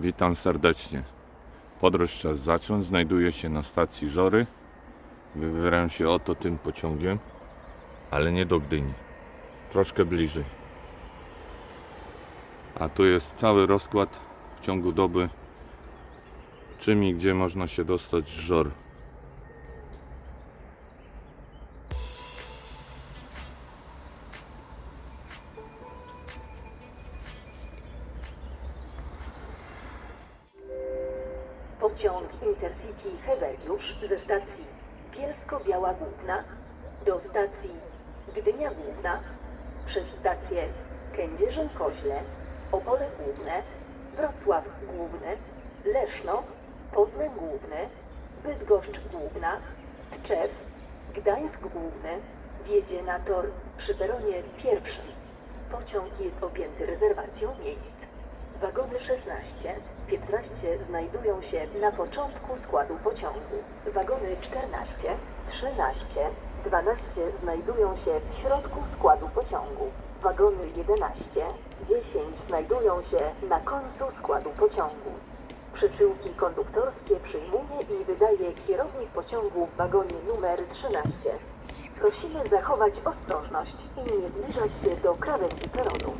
Witam serdecznie. Podróż czas zacząć. Znajduję się na stacji Żory. Wybieram się oto tym pociągiem, ale nie do Gdyni. Troszkę bliżej. A tu jest cały rozkład w ciągu doby, czym i gdzie można się dostać z Żor. Pociąg Intercity Heweliusz ze stacji Bielsko-Biała Główna do stacji Gdynia Główna przez stacje Kędzierzyn-Koźle, Opole Główne, Wrocław Główny, Leszno, Poznań Główny, Bydgoszcz Główna, Tczew, Gdańsk Główny wjedzie na tor przy peronie pierwszym. Pociąg jest objęty rezerwacją miejsc. Wagony 16, 15 znajdują się na początku składu pociągu. Wagony 14, 13, 12 znajdują się w środku składu pociągu. Wagony 11, 10 znajdują się na końcu składu pociągu. Przesyłki konduktorskie przyjmuje i wydaje kierownik pociągu w wagonie numer 13. Prosimy zachować ostrożność i nie zbliżać się do krawędzi peronu.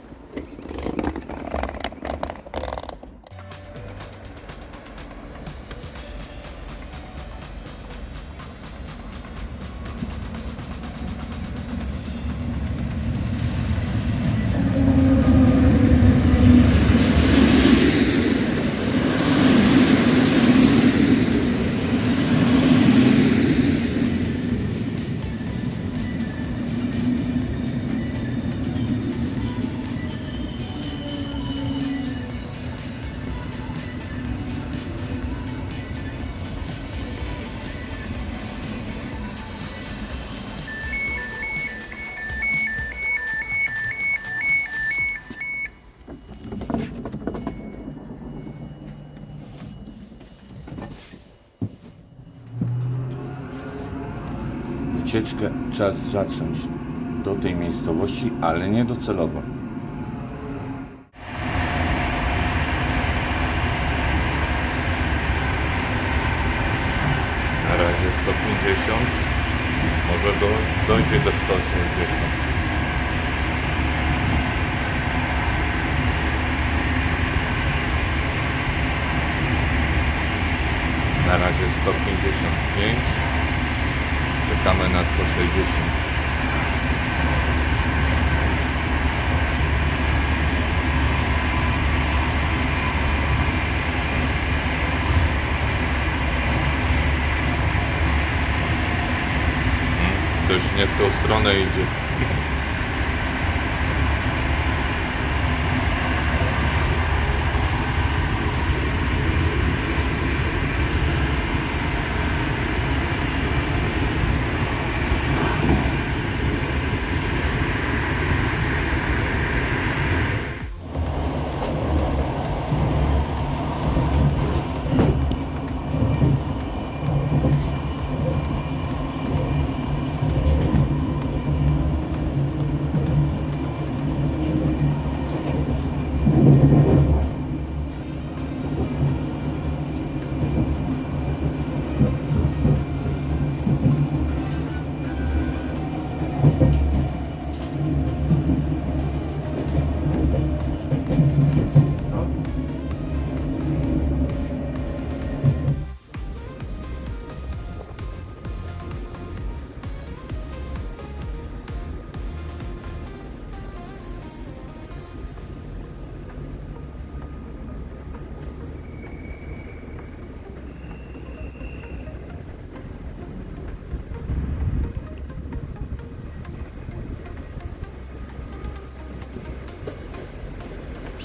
Wycieczkę czas zacząć do tej miejscowości, ale nie docelowo. Na razie 150, może do, dojdzie do 180. Na razie 155. Czekamy na 160. Mm, To już nie w tą stronę idzie.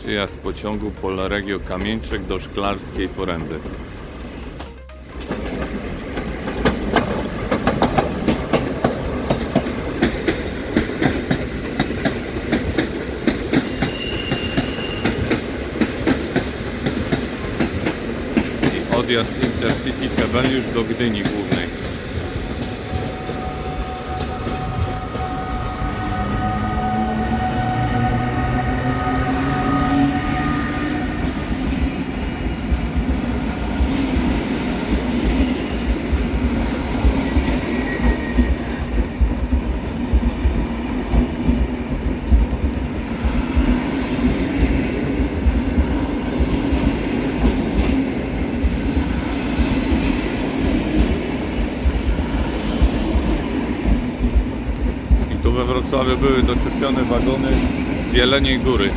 Przyjazd pociągu Polregio Kamieńczyk do Szklarskiej Poręby. I odjazd Intercity Heweliusz do Gdyni Głównej. Wrocławiu były doczepione wagony z Jeleniej Góry.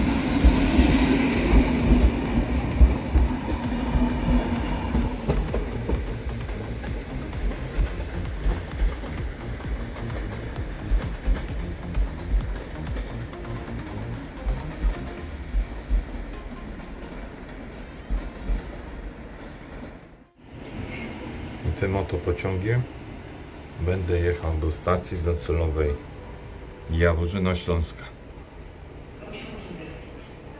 Tym oto pociągiem będę jechał do stacji docelowej Jaworzyna Śląska,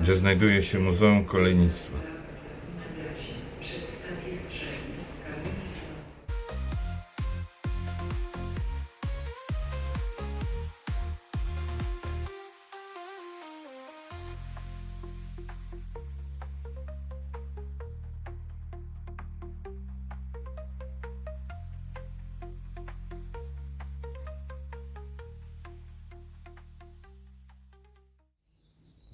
gdzie znajduje się Muzeum Kolejnictwa.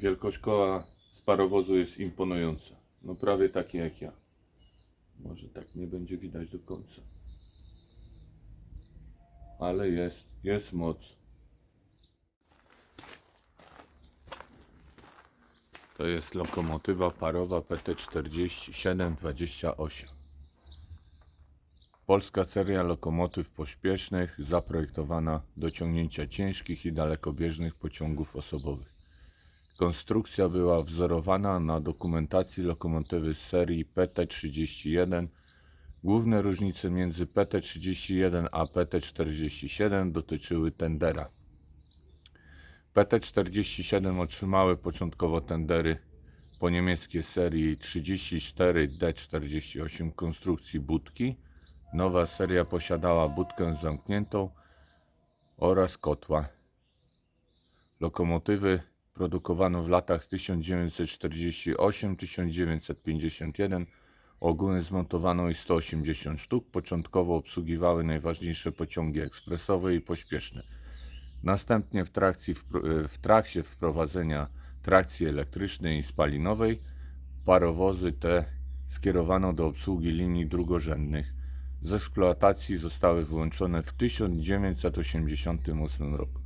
Wielkość koła z parowozu jest imponująca. No prawie takie jak ja. Może tak nie będzie widać do końca. Ale jest, jest moc. To jest lokomotywa parowa PT4728. Polska seria lokomotyw pośpiesznych zaprojektowana do ciągnięcia ciężkich i dalekobieżnych pociągów osobowych. Konstrukcja była wzorowana na dokumentacji lokomotywy z serii PT-31. Główne różnice między PT-31 a PT-47 dotyczyły tendera. PT-47 otrzymały początkowo tendery po niemieckiej serii 34D48 konstrukcji budki. Nowa seria posiadała budkę zamkniętą oraz kotła. Lokomotywy produkowano w latach 1948-1951. Ogółem zmontowano ich 180 sztuk. Początkowo obsługiwały najważniejsze pociągi ekspresowe i pośpieszne. Następnie w, trakcji, wpro- w trakcie wprowadzenia trakcji elektrycznej i spalinowej parowozy te skierowano do obsługi linii drugorzędnych. Z eksploatacji zostały wyłączone w 1988 roku.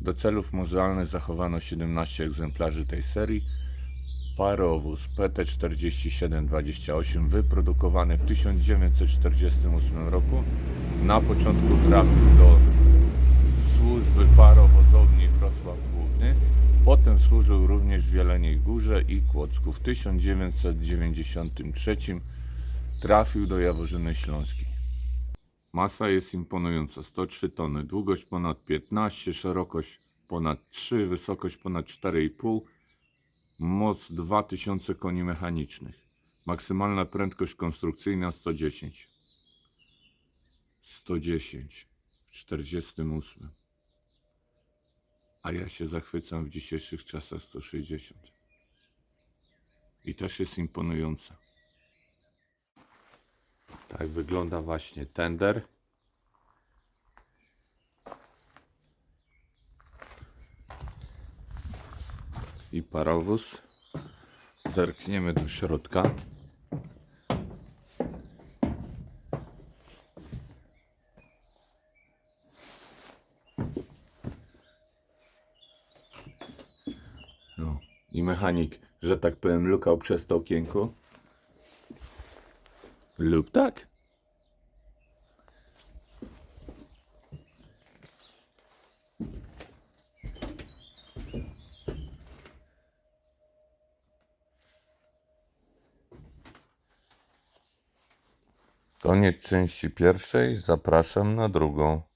Do celów muzealnych zachowano 17 egzemplarzy tej serii. Parowóz PT-4728 wyprodukowany w 1948 roku na początku trafił do służby parowozowni Wrocław Główny. Potem służył również w Jeleniej Górze i Kłodzku. W 1993 trafił do Jaworzyny Śląskiej. Masa jest imponująca, 103 tony, długość ponad 15, szerokość ponad 3, wysokość ponad 4,5, moc 2000 koni mechanicznych. Maksymalna prędkość konstrukcyjna 110. 110 w 48. A ja się zachwycam w dzisiejszych czasach 160. I też jest imponująca. Tak wygląda właśnie tender. I parowóz. Zerkniemy do środka. No. I mechanik, że tak powiem, lukał przez to okienko. Luk tak. Koniec części pierwszej. Zapraszam na drugą.